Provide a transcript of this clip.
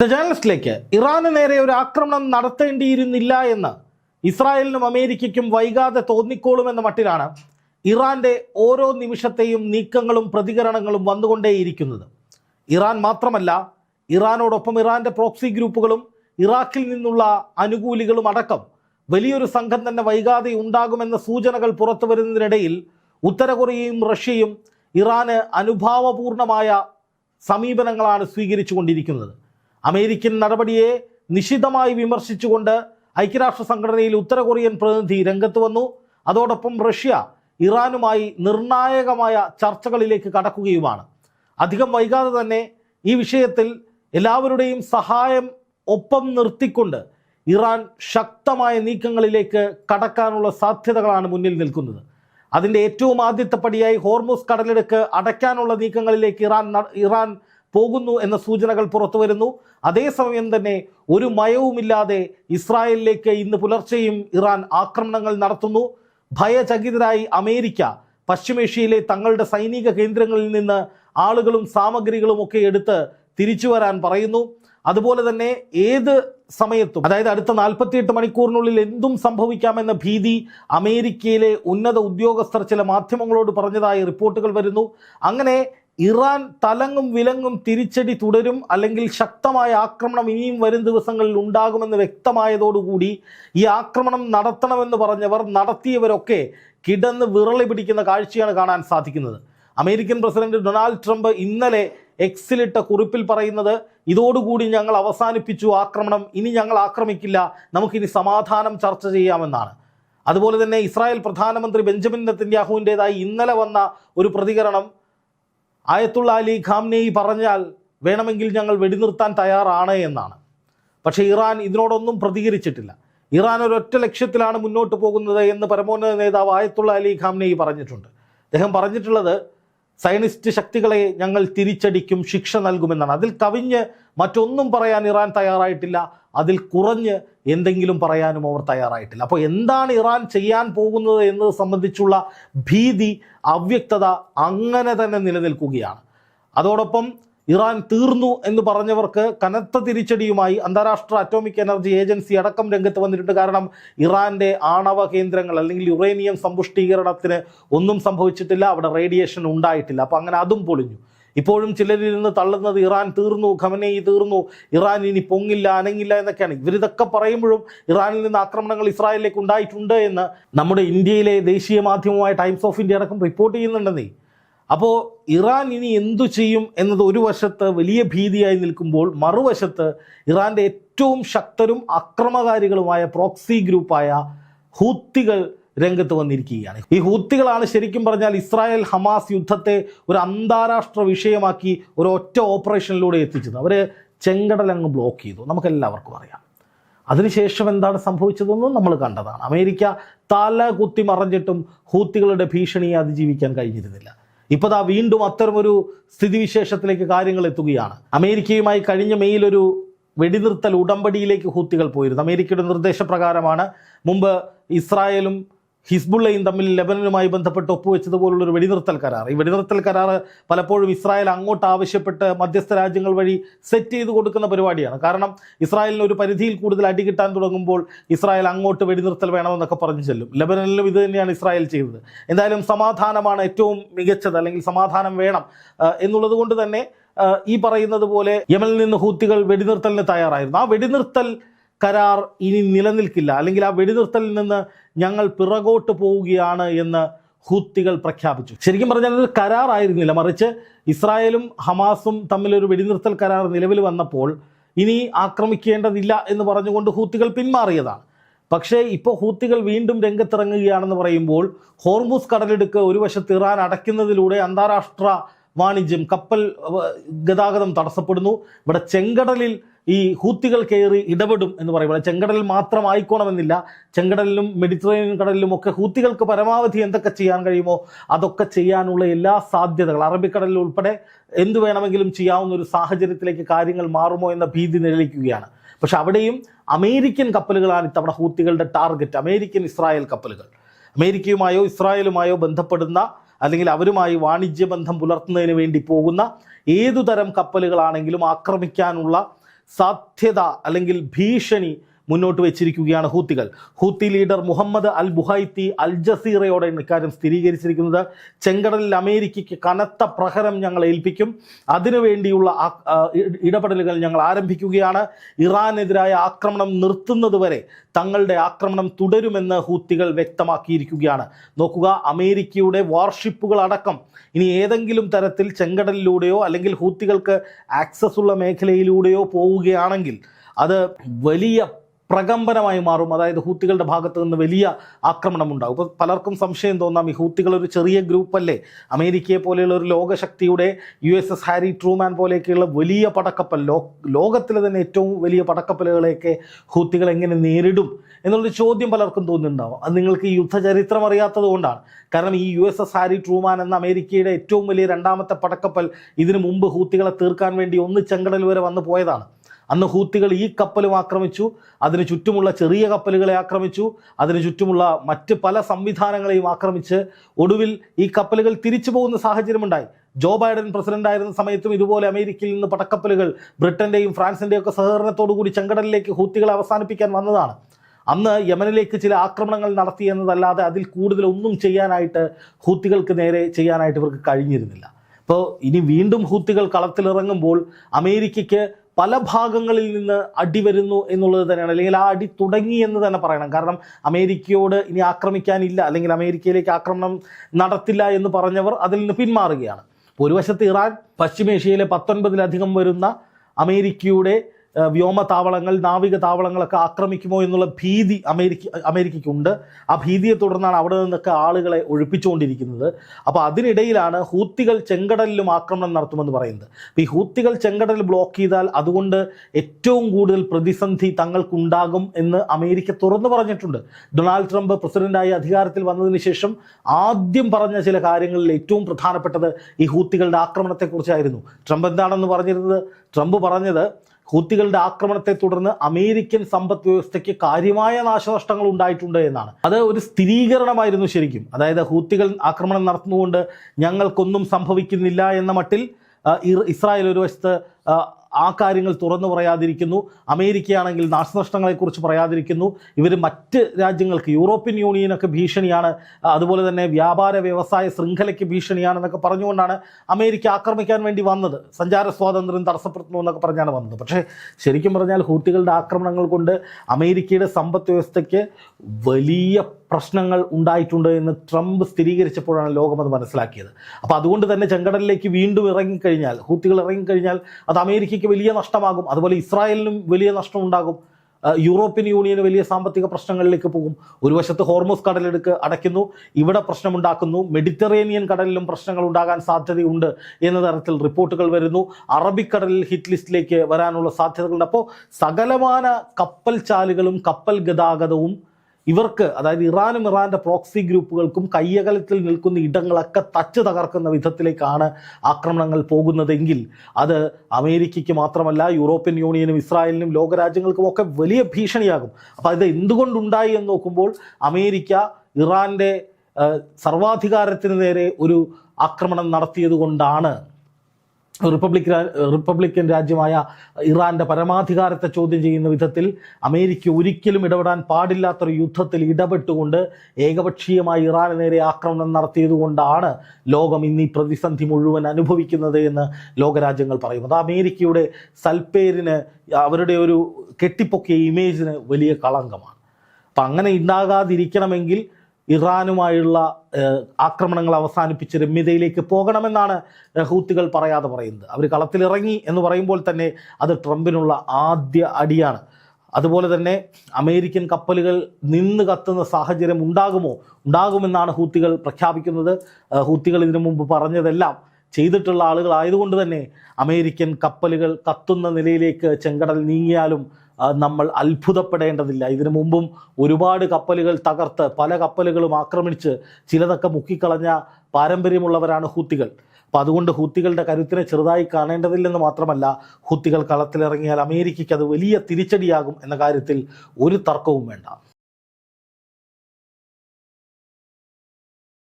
The ജേർണലിസ്റ്റിലേക്ക് ഇറാന് നേരെ ഒരു ആക്രമണം നടത്തേണ്ടിയിരുന്നില്ല എന്ന് ഇസ്രായേലിനും അമേരിക്കയ്ക്കും വൈകാതെ തോന്നിക്കോളുമെന്ന മട്ടിലാണ് ഇറാന്റെ ഓരോ നിമിഷത്തെയും നീക്കങ്ങളും പ്രതികരണങ്ങളും വന്നുകൊണ്ടേയിരിക്കുന്നത്. ഇറാൻ മാത്രമല്ല ഇറാനോടൊപ്പം ഇറാന്റെ പ്രോക്സി ഗ്രൂപ്പുകളും ഇറാഖിൽ നിന്നുള്ള അനുകൂലികളും അടക്കം വലിയൊരു സംഘം തന്നെ വൈകാതെ ഉണ്ടാകുമെന്ന സൂചനകൾ പുറത്തു വരുന്നതിനിടയിൽ ഉത്തര കൊറിയയും റഷ്യയും ഇറാന് അനുഭാവപൂർണമായ സമീപനങ്ങളാണ് സ്വീകരിച്ചു കൊണ്ടിരിക്കുന്നത് അമേരിക്കൻ നടപടിയെ നിശിതമായി വിമർശിച്ചുകൊണ്ട് ഐക്യരാഷ്ട്ര സംഘടനയിൽ ഉത്തര കൊറിയൻ പ്രതിനിധി രംഗത്ത് വന്നു. അതോടൊപ്പം റഷ്യ ഇറാനുമായി നിർണായകമായ ചർച്ചകളിലേക്ക് കടക്കുകയുമാണ്. അധികം വൈകാതെ തന്നെ ഈ വിഷയത്തിൽ എല്ലാവരുടെയും സഹായം ഒപ്പം നിർത്തിക്കൊണ്ട് ഇറാൻ ശക്തമായ നീക്കങ്ങളിലേക്ക് കടക്കാനുള്ള സാധ്യതകളാണ് മുന്നിൽ നിൽക്കുന്നത്. അതിന്റെ ഏറ്റവും ആദ്യത്തെ പടിയായി ഹോർമുസ് കടലെടുക്ക് അടയ്ക്കാനുള്ള നീക്കങ്ങളിലേക്ക് ഇറാൻ ഇറാൻ പോകുന്നു എന്ന സൂചനകൾ പുറത്തു വരുന്നു. അതേസമയം തന്നെ ഒരു മയവുമില്ലാതെ ഇസ്രായേലിലേക്ക് ഇന്ന് പുലർച്ചെയും ഇറാൻ ആക്രമണങ്ങൾ നടത്തുന്നു. ഭയചകിതരായി അമേരിക്ക പശ്ചിമേഷ്യയിലെ തങ്ങളുടെ സൈനിക കേന്ദ്രങ്ങളിൽ നിന്ന് ആളുകളും സാമഗ്രികളും ഒക്കെ എടുത്ത് തിരിച്ചു വരാൻ പറയുന്നു. അതുപോലെ തന്നെ ഏത് സമയത്തും അതായത് അടുത്ത നാൽപ്പത്തിയെട്ട് മണിക്കൂറിനുള്ളിൽ എന്തും സംഭവിക്കാമെന്ന ഭീതി അമേരിക്കയിലെ ഉന്നത ഉദ്യോഗസ്ഥർ ചില മാധ്യമങ്ങളോട് പറഞ്ഞതായി റിപ്പോർട്ടുകൾ വരുന്നു. അങ്ങനെ ഇറാൻ തലങ്ങും വിലങ്ങും തിരിച്ചടി തുടരും അല്ലെങ്കിൽ ശക്തമായ ആക്രമണം ഇനിയും വരും ദിവസങ്ങളിൽ ഉണ്ടാകുമെന്ന് വ്യക്തമായതോടുകൂടി ഈ ആക്രമണം നടത്തണമെന്ന് പറഞ്ഞവർ നടത്തിയവരൊക്കെ കിടന്ന് വിറളി പിടിക്കുന്ന കാഴ്ചയാണ് കാണാൻ സാധിക്കുന്നത്. അമേരിക്കൻ പ്രസിഡന്റ് ഡൊണാൾഡ് ട്രംപ് ഇന്നലെ എക്സിലിട്ട കുറിപ്പിൽ പറയുന്നത് ഇതോടുകൂടി ഞങ്ങൾ അവസാനിപ്പിച്ചു ആക്രമണം ഇനി ഞങ്ങൾ ആക്രമിക്കില്ല നമുക്കിനി സമാധാനം ചർച്ച ചെയ്യാമെന്നാണ്. അതുപോലെ തന്നെ ഇസ്രായേൽ പ്രധാനമന്ത്രി ബെഞ്ചമിൻ നെത്തന്യാഹുവിന്റെതായി ഇന്നലെ വന്ന ഒരു പ്രതികരണം ആയത്തുള്ള അലി ഖാംനെയി പറഞ്ഞാൽ വേണമെങ്കിൽ ഞങ്ങൾ വെടിനിർത്താൻ തയ്യാറാണ് എന്നാണ്. പക്ഷേ ഇറാൻ ഇതിനോടൊന്നും പ്രതികരിച്ചിട്ടില്ല. ഇറാൻ ഒരൊറ്റ ലക്ഷ്യത്തിലാണ് മുന്നോട്ട് പോകുന്നത് എന്ന് പരമോന്നത നേതാവ് ആയത്തുള്ള അലി ഖാംനെയി പറഞ്ഞിട്ടുണ്ട്. അദ്ദേഹം പറഞ്ഞിട്ടുള്ളത് സയനിസ്റ്റ് ശക്തികളെ ഞങ്ങൾ തിരിച്ചടിക്കും ശിക്ഷ നൽകുമെന്നാണ്. അതിൽ കവിഞ്ഞ് മറ്റൊന്നും പറയാൻ ഇറാൻ തയ്യാറായിട്ടില്ല. അതിൽ കുറഞ്ഞ് എന്തെങ്കിലും പറയാനും അവർ തയ്യാറായിട്ടില്ല. അപ്പോൾ എന്താണ് ഇറാൻ ചെയ്യാൻ പോകുന്നത് എന്നത് സംബന്ധിച്ചുള്ള ഭീതി അവ്യക്തത അങ്ങനെ തന്നെ നിലനിൽക്കുകയാണ്. അതോടൊപ്പം ഇറാൻ തീർന്നു എന്ന് പറഞ്ഞവർക്ക് കനത്ത തിരിച്ചടിയുമായി അന്താരാഷ്ട്ര അറ്റോമിക് എനർജി ഏജൻസി അടക്കം രംഗത്ത് വന്നിട്ടുണ്ട്. കാരണം ഇറാന്റെ ആണവ കേന്ദ്രങ്ങൾ അല്ലെങ്കിൽ യുറേനിയം സമ്പുഷ്ടീകരണത്തിന് ഒന്നും സംഭവിച്ചിട്ടില്ല. അവിടെ റേഡിയേഷൻ ഉണ്ടായിട്ടില്ല. അപ്പോൾ അങ്ങനെ അതും പൊളിഞ്ഞു. ഇപ്പോഴും ചിലരിൽ നിന്ന് തള്ളുന്നത് ഇറാൻ തീർന്നു ഖമനേയി തീർന്നു ഇറാൻ ഇനി പൊങ്ങില്ല അനങ്ങില്ല എന്നൊക്കെയാണ്. ഇവരിതൊക്കെ പറയുമ്പോഴും ഇറാനിൽ നിന്ന് ആക്രമണങ്ങൾ ഇസ്രായേലിലേക്ക് ഉണ്ടായിട്ടുണ്ട് എന്ന് നമ്മുടെ ഇന്ത്യയിലെ ദേശീയ മാധ്യമമായ ടൈംസ് ഓഫ് ഇന്ത്യ അടക്കം റിപ്പോർട്ട് ചെയ്യുന്നുണ്ടെന്നേ അപ്പോൾ ഇറാൻ ഇനി എന്തു ചെയ്യും എന്നത് ഒരു വശത്ത് വലിയ ഭീതിയായി നിൽക്കുമ്പോൾ മറുവശത്ത് ഇറാന്റെ ഏറ്റവും ശക്തരും അക്രമകാരികളുമായ പ്രോക്സി ഗ്രൂപ്പായ ഹൂത്തികൾ രംഗത്ത് വന്നിരിക്കുകയാണ്. ഈ ഹൂത്തികളാണ് ശരിക്കും പറഞ്ഞാൽ ഇസ്രായേൽ ഹമാസ് യുദ്ധത്തെ ഒരു അന്താരാഷ്ട്ര വിഷയമാക്കി ഒരു ഒറ്റ ഓപ്പറേഷനിലൂടെ എത്തിച്ചത്. അവർ ചെങ്കടലങ്ങ് ബ്ലോക്ക് ചെയ്തു. നമുക്കെല്ലാവർക്കും അറിയാം. അതിനുശേഷം എന്താണ് സംഭവിച്ചതെന്നും നമ്മൾ കണ്ടതാണ്. അമേരിക്ക തല കുത്തി മറഞ്ഞിട്ടും ഹൂത്തികളുടെ ഭീഷണിയെ അതിജീവിക്കാൻ കഴിഞ്ഞിരുന്നില്ല. ഇപ്പോൾ ദാ വീണ്ടും അത്തരമൊരു സ്ഥിതിവിശേഷത്തിലേക്ക് കാര്യങ്ങൾ എത്തുകയാണ്. അമേരിക്കയുമായി കഴിഞ്ഞ മെയ്യിൽ ഒരു വെടിനിർത്തൽ ഉടമ്പടിയിലേക്ക് ഹൂത്തികൾ പോയിരുന്നു. അമേരിക്കയുടെ നിർദ്ദേശപ്രകാരമാണ് മുമ്പ് ഇസ്രായേലും ഹിസ്ബുള്ളയും തമ്മിൽ ലെബനനുമായി ബന്ധപ്പെട്ട് ഒപ്പുവെച്ചതുപോലുള്ള ഒരു വെടിനിർത്തൽ കരാർ. ഈ വെടിനിർത്തൽ കരാർ പലപ്പോഴും ഇസ്രായേൽ അങ്ങോട്ട് ആവശ്യപ്പെട്ട് മധ്യസ്ഥ രാജ്യങ്ങൾ വഴി സെറ്റ് ചെയ്ത് കൊടുക്കുന്ന പരിപാടിയാണ്. കാരണം ഇസ്രായേലിന് ഒരു പരിധിയിൽ കൂടുതൽ അടി കിട്ടാൻ തുടങ്ങുമ്പോൾ ഇസ്രായേൽ അങ്ങോട്ട് വെടിനിർത്തൽ വേണമെന്നൊക്കെ പറഞ്ഞു ചെല്ലും. ലെബനനിലും ഇത് തന്നെയാണ് ഇസ്രായേൽ ചെയ്തത്. എന്തായാലും സമാധാനമാണ് ഏറ്റവും മികച്ചത് അല്ലെങ്കിൽ സമാധാനം വേണം എന്നുള്ളത് കൊണ്ട് തന്നെ ഈ പറയുന്നത് പോലെ യമനിൽ നിന്ന് ഹൂത്തികൾ വെടിനിർത്തലിന് തയ്യാറായിരുന്നു. ആ വെടിനിർത്തൽ കരാർ ഇനി നിലനിൽക്കില്ല. അല്ലെങ്കിൽ ആ വെടിനിർത്തലിൽ നിന്ന് ഞങ്ങൾ പിറകോട്ട് പോവുകയാണ് എന്ന് ഹൂത്തികൾ പ്രഖ്യാപിച്ചു. ശരിക്കും പറഞ്ഞാൽ അത് കരാറായിരുന്നില്ല മറിച്ച് ഇസ്രായേലും ഹമാസും തമ്മിലൊരു വെടിനിർത്തൽ കരാർ നിലവിൽ വന്നപ്പോൾ ഇനി ആക്രമിക്കേണ്ടതില്ല എന്ന് പറഞ്ഞുകൊണ്ട് ഹൂത്തികൾ പിന്മാറിയതാണ്. പക്ഷേ ഇപ്പോൾ ഹൂത്തികൾ വീണ്ടും രംഗത്തിറങ്ങുകയാണെന്ന് പറയുമ്പോൾ ഹോർമുസ് കടലിടുക്ക് ഒരു വശത്ത് ഇറാൻ അടയ്ക്കുന്നതിലൂടെ അന്താരാഷ്ട്ര വാണിജ്യം കപ്പൽ ഗതാഗതം തടസ്സപ്പെടുന്നു. ഇവിടെ ചെങ്കടലിൽ ഈ ഹൂത്തികൾ കയറി ഇടപെടും എന്ന് പറയുമ്പോൾ ചെങ്കടലിൽ മാത്രമായിക്കോണമെന്നില്ല ചെങ്കടലിലും മെഡിറ്ററേനിയൻ കടലിലും ഒക്കെ ഹൂത്തികൾക്ക് പരമാവധി എന്തൊക്കെ ചെയ്യാൻ കഴിയുമോ അതൊക്കെ ചെയ്യാനുള്ള എല്ലാ സാധ്യതകൾ അറബിക്കടലിൽ ഉൾപ്പെടെ എന്തു വേണമെങ്കിലും ചെയ്യാവുന്ന ഒരു സാഹചര്യത്തിലേക്ക് കാര്യങ്ങൾ മാറുമോ എന്ന ഭീതി നിലനിൽക്കുകയാണ് പക്ഷെ അവിടെയും അമേരിക്കൻ കപ്പലുകളാണ് ഇത്തവണ ഹൂത്തികളുടെ ടാർഗറ്റ് അമേരിക്കൻ ഇസ്രായേൽ കപ്പലുകൾ. അമേരിക്കയുമായോ ഇസ്രായേലുമായോ ബന്ധപ്പെടുന്ന അല്ലെങ്കിൽ അവരുമായി വാണിജ്യ ബന്ധം പുലർത്തുന്നതിന് വേണ്ടി പോകുന്ന ഏതുതരം കപ്പലുകളാണെങ്കിലും ആക്രമിക്കാനുള്ള സാധ്യത അല്ലെങ്കിൽ ഭീഷണി മുന്നോട്ട് വെച്ചിരിക്കുകയാണ് ഹൂത്തികൾ. Houthi leader Muhammad al Bukhaiti al ജസീറയോടെ ഇക്കാര്യം സ്ഥിരീകരിച്ചിരിക്കുന്നത്. ചെങ്കടലിൽ അമേരിക്കയ്ക്ക് കനത്ത പ്രഹരം ഞങ്ങൾ ഏൽപ്പിക്കും. അതിനുവേണ്ടിയുള്ള ഇടപെടലുകൾ ഞങ്ങൾ ആരംഭിക്കുകയാണ്. ഇറാനെതിരായ ആക്രമണം നിർത്തുന്നതുവരെ തങ്ങളുടെ ആക്രമണം തുടരുമെന്ന് ഹൂത്തികൾ വ്യക്തമാക്കിയിരിക്കുകയാണ്. നോക്കുക അമേരിക്കയുടെ വാർഷിപ്പുകൾ അടക്കം ഇനി ഏതെങ്കിലും തരത്തിൽ ചെങ്കടലിലൂടെയോ അല്ലെങ്കിൽ ഹൂത്തികൾക്ക് ആക്സസ് ഉള്ള മേഖലയിലൂടെയോ പോവുകയാണെങ്കിൽ അത് വലിയ പ്രകമ്പനമായി മാറും. അതായത് ഹൂത്തികളുടെ ഭാഗത്ത് നിന്ന് വലിയ ആക്രമണം ഉണ്ടാകും ഇപ്പോൾ പലർക്കും സംശയം തോന്നാം ഈ ഹൂത്തികൾ ഒരു ചെറിയ ഗ്രൂപ്പല്ലേ അമേരിക്കയെ പോലെയുള്ള ഒരു ലോകശക്തിയുടെ U S S Harry Truman പോലെയൊക്കെയുള്ള വലിയ പടക്കപ്പൽ ലോ ലോകത്തിലെ തന്നെ ഏറ്റവും വലിയ പടക്കപ്പലുകളെയൊക്കെ ഹൂത്തികൾ എങ്ങനെ നേരിടും എന്നുള്ളൊരു ചോദ്യം പലർക്കും തോന്നുന്നുണ്ടാവും. അത് നിങ്ങൾക്ക് ഈ യുദ്ധചരിത്രം അറിയാത്തത് കൊണ്ടാണ്. കാരണം ഈ U S S Harry Truman എന്ന അമേരിക്കയുടെ ഏറ്റവും വലിയ രണ്ടാമത്തെ പടക്കപ്പൽ ഇതിനു മുമ്പ് ഹൂത്തികളെ തീർക്കാൻ വേണ്ടി ഒന്ന് ചെങ്കടൽ വരെ വന്നു പോയതാണ്. അന്ന് ഹൂത്തികൾ ഈ കപ്പലും ആക്രമിച്ചു അതിന് ചുറ്റുമുള്ള ചെറിയ കപ്പലുകളെ ആക്രമിച്ചു അതിന് ചുറ്റുമുള്ള മറ്റ് പല സംവിധാനങ്ങളെയും ആക്രമിച്ച് ഒടുവിൽ ഈ കപ്പലുകൾ തിരിച്ചു പോകുന്ന സാഹചര്യമുണ്ടായി. ജോ ബൈഡൻ പ്രസിഡന്റ് ആയിരുന്ന സമയത്തും ഇതുപോലെ അമേരിക്കയിൽ നിന്ന് പടക്കപ്പലുകൾ ബ്രിട്ടന്റെയും ഫ്രാൻസിന്റെയും ഒക്കെ സഹകരണത്തോടു കൂടി ചെങ്കടലിലേക്ക് ഹൂത്തികളെ അവസാനിപ്പിക്കാൻ വന്നതാണ്. അന്ന് യമനിലേക്ക് ചില ആക്രമണങ്ങൾ നടത്തി എന്നതല്ലാതെ അതിൽ കൂടുതൽ ഒന്നും ചെയ്യാനായിട്ട് ഹൂത്തികൾക്ക് നേരെ ചെയ്യാനായിട്ട് ഇവർക്ക് കഴിഞ്ഞിരുന്നില്ല. അപ്പോൾ ഇനി വീണ്ടും ഹൂത്തികൾ കളത്തിലിറങ്ങുമ്പോൾ അമേരിക്കയ്ക്ക് പല ഭാഗങ്ങളിൽ നിന്ന് അടി വരുന്നു എന്നുള്ളത് തന്നെയാണ്. അല്ലെങ്കിൽ ആ അടി തുടങ്ങി എന്ന് തന്നെ പറയണം. കാരണം അമേരിക്കയോട് ഇനി ആക്രമിക്കാനില്ല അല്ലെങ്കിൽ അമേരിക്കയിലേക്ക് ആക്രമണം നടത്തില്ല എന്ന് പറഞ്ഞവർ അതിൽ നിന്ന് പിന്മാറുകയാണ്. ഒരു വശത്ത് ഇറാൻ പശ്ചിമേഷ്യയിലെ പത്തൊൻപതിലധികം വരുന്ന അമേരിക്കയുടെ വ്യോമതാവളങ്ങൾ നാവിക താവളങ്ങളൊക്കെ ആക്രമിക്കുമോ എന്നുള്ള ഭീതി അമേരിക്ക അമേരിക്കയ്ക്കുണ്ട്. ആ ഭീതിയെ തുടർന്നാണ് അവിടെ നിന്നൊക്കെ ആളുകളെ ഒഴിപ്പിച്ചുകൊണ്ടിരിക്കുന്നത്. അപ്പോൾ അതിനിടയിലാണ് ഹൂത്തികൾ ചെങ്കടലിലും ആക്രമണം നടത്തുമെന്ന് പറയുന്നത്. അപ്പോൾ ഈ ഹൂത്തികൾ ചെങ്കടൽ ബ്ലോക്ക് ചെയ്താൽ അതുകൊണ്ട് ഏറ്റവും കൂടുതൽ പ്രതിസന്ധി തങ്ങൾക്കുണ്ടാകും എന്ന് അമേരിക്ക തുറന്നു പറഞ്ഞിട്ടുണ്ട്. ഡൊണാൾഡ് ട്രംപ് പ്രസിഡന്റായി അധികാരത്തിൽ വന്നതിന് ശേഷം ആദ്യം പറഞ്ഞ ചില കാര്യങ്ങളിൽ ഏറ്റവും പ്രധാനപ്പെട്ടത് ഈ ഹൂത്തികളുടെ ആക്രമണത്തെക്കുറിച്ചായിരുന്നു. ട്രംപ് എന്താണെന്ന് പറഞ്ഞിരുന്നത്? ട്രംപ് പറഞ്ഞത് ഹൂത്തികളുടെ ആക്രമണത്തെ തുടർന്ന് അമേരിക്കൻ സമ്പദ് വ്യവസ്ഥയ്ക്ക് കാര്യമായ നാശനഷ്ടങ്ങൾ ഉണ്ടായിട്ടുണ്ട് എന്നാണ്. അത് ഒരു സ്ഥിരീകരണമായിരുന്നു ശരിക്കും. അതായത് ഹൂത്തികൾ ആക്രമണം നടത്തുന്നതുകൊണ്ട് ഞങ്ങൾക്കൊന്നും സംഭവിക്കുന്നില്ല എന്ന മട്ടിൽ ഇസ്രായേൽ ഒരു വശത്ത് ആ, കാര്യങ്ങൾ തുറന്നു പറയാതിരിക്കുന്നു. അമേരിക്കയാണെങ്കിൽ നാശനഷ്ടങ്ങളെക്കുറിച്ച് പറയാതിരിക്കുന്നു. ഇവർ മറ്റ് രാജ്യങ്ങൾക്ക് യൂറോപ്യൻ യൂണിയനൊക്കെ ഭീഷണിയാണ്. അതുപോലെ തന്നെ വ്യാപാര വ്യവസായ ശൃംഖലയ്ക്ക് ഭീഷണിയാണെന്നൊക്കെ പറഞ്ഞുകൊണ്ടാണ് അമേരിക്ക ആക്രമിക്കാൻ വേണ്ടി വന്നത്. സഞ്ചാര സ്വാതന്ത്ര്യം തടസ്സപ്പെടുത്തുന്നു എന്നൊക്കെ പറഞ്ഞാണ് വന്നത്. പക്ഷേ ശരിക്കും പറഞ്ഞാൽ ഹൂത്തികളുടെ ആക്രമണങ്ങൾ കൊണ്ട് അമേരിക്കയുടെ സമ്പദ് വ്യവസ്ഥയ്ക്ക് വലിയ പ്രശ്നങ്ങൾ ഉണ്ടായിട്ടുണ്ട് എന്ന് ട്രംപ് സ്ഥിരീകരിച്ചപ്പോഴാണ് ലോകം അത് മനസ്സിലാക്കിയത്. അപ്പോൾ അതുകൊണ്ട് തന്നെ ചെങ്കടലിലേക്ക് വീണ്ടും ഇറങ്ങിക്കഴിഞ്ഞാൽ ഹൂത്തികൾ ഇറങ്ങിക്കഴിഞ്ഞാൽ അത് അമേരിക്കയ്ക്ക് വലിയ നഷ്ടമാകും. അതുപോലെ ഇസ്രായേലിനും വലിയ നഷ്ടം ഉണ്ടാകും യൂറോപ്യൻ യൂണിയന് വലിയ സാമ്പത്തിക പ്രശ്നങ്ങളിലേക്ക് പോകും. ഒരു വശത്ത് ഹോർമോസ് കടലെടുക്ക് അടയ്ക്കുന്നു. ഇവിടെ പ്രശ്നമുണ്ടാക്കുന്നു. മെഡിറ്ററേനിയൻ കടലിലും പ്രശ്നങ്ങൾ ഉണ്ടാകാൻ സാധ്യതയുണ്ട് എന്ന തരത്തിൽ റിപ്പോർട്ടുകൾ വരുന്നു. അറബിക്കടലിൽ ഹിറ്റ് ലിസ്റ്റിലേക്ക് വരാനുള്ള സാധ്യതകളുണ്ട്. അപ്പോൾ സകലമാന കപ്പൽ ചാലുകളും കപ്പൽ ഗതാഗതവും ഇവർക്ക് അതായത് ഇറാനും ഇറാന്റെ പ്രോക്സി ഗ്രൂപ്പുകൾക്കും കയ്യകലത്തിൽ നിൽക്കുന്ന ഇടങ്ങളൊക്കെ തച്ച് തകർക്കുന്ന വിധത്തിലേക്കാണ് ആക്രമണങ്ങൾ പോകുന്നതെങ്കിൽ അത് അമേരിക്കയ്ക്ക് മാത്രമല്ല യൂറോപ്യൻ യൂണിയനും ഇസ്രായേലിനും ലോകരാജ്യങ്ങൾക്കും ഒക്കെ വലിയ ഭീഷണിയാകും. അപ്പോൾ ഇത് എന്തുകൊണ്ടുണ്ടായി എന്ന് നോക്കുമ്പോൾ അമേരിക്ക ഇറാന്റെ സർവാധികാരത്തിന് നേരെ ഒരു ആക്രമണം നടത്തിയത് കൊണ്ടാണ് റിപ്പബ്ലിക് റിപ്പബ്ലിക്കൻ രാജ്യമായ ഇറാന്റെ പരമാധികാരത്തെ ചോദ്യം ചെയ്യുന്ന വിധത്തിൽ അമേരിക്ക ഒരിക്കലും ഇടപെടാൻ പാടില്ലാത്തൊരു യുദ്ധത്തിൽ ഇടപെട്ടുകൊണ്ട് ഏകപക്ഷീയമായി ഇറാന് നേരെ ആക്രമണം നടത്തിയത് കൊണ്ടാണ് ലോകം ഇന്ന് ഈ പ്രതിസന്ധി മുഴുവൻ അനുഭവിക്കുന്നത് എന്ന് ലോകരാജ്യങ്ങൾ പറയും അത് അമേരിക്കയുടെ സൽപ്പേരിന് അവരുടെ ഒരു കെട്ടിപ്പൊക്കിയ ഇമേജിന് വലിയ കളങ്കമാണ്. അപ്പം അങ്ങനെ ഉണ്ടാകാതിരിക്കണമെങ്കിൽ ഇറാനുമായുള്ള ആക്രമണങ്ങൾ അവസാനിപ്പിച്ച് രമ്യതയിലേക്ക് പോകണമെന്നാണ് ഹൂത്തുകൾ പറയാതെ പറയുന്നത്. അവർ കളത്തിലിറങ്ങി എന്ന് പറയുമ്പോൾ തന്നെ അത് ട്രംപിനുള്ള ആദ്യ അടിയാണ്. അതുപോലെ തന്നെ അമേരിക്കൻ കപ്പലുകൾ നിന്ന് കത്തുന്ന സാഹചര്യം ഉണ്ടാകുമോ? ഉണ്ടാകുമെന്നാണ് ഹൂത്തികൾ പ്രഖ്യാപിക്കുന്നത്. ഹൂത്തികൾ ഇതിനു മുമ്പ് പറഞ്ഞതെല്ലാം ചെയ്തിട്ടുള്ള ആളുകളായതുകൊണ്ട് തന്നെ അമേരിക്കൻ കപ്പലുകൾ കത്തുന്ന നിലയിലേക്ക് ചെങ്കടൽ നീങ്ങിയാലും നമ്മൾ അത്ഭുതപ്പെടേണ്ടതില്ല. ഇതിനു മുമ്പും ഒരുപാട് കപ്പലുകൾ തകർത്ത് പല കപ്പലുകളും ആക്രമിച്ച് ചിലതൊക്കെ മുക്കിക്കളഞ്ഞ പാരമ്പര്യമുള്ളവരാണ് ഹൂത്തികൾ. അപ്പോൾ അതുകൊണ്ട് ഹൂത്തികളുടെ കരുത്തിനെ ചെറുതായി കാണേണ്ടതില്ലെന്ന് മാത്രമല്ല ഹൂത്തികൾ കളത്തിലിറങ്ങിയാൽ അമേരിക്കയ്ക്ക് അത് വലിയ തിരിച്ചടിയാകും എന്ന കാര്യത്തിൽ ഒരു തർക്കവും വേണ്ട.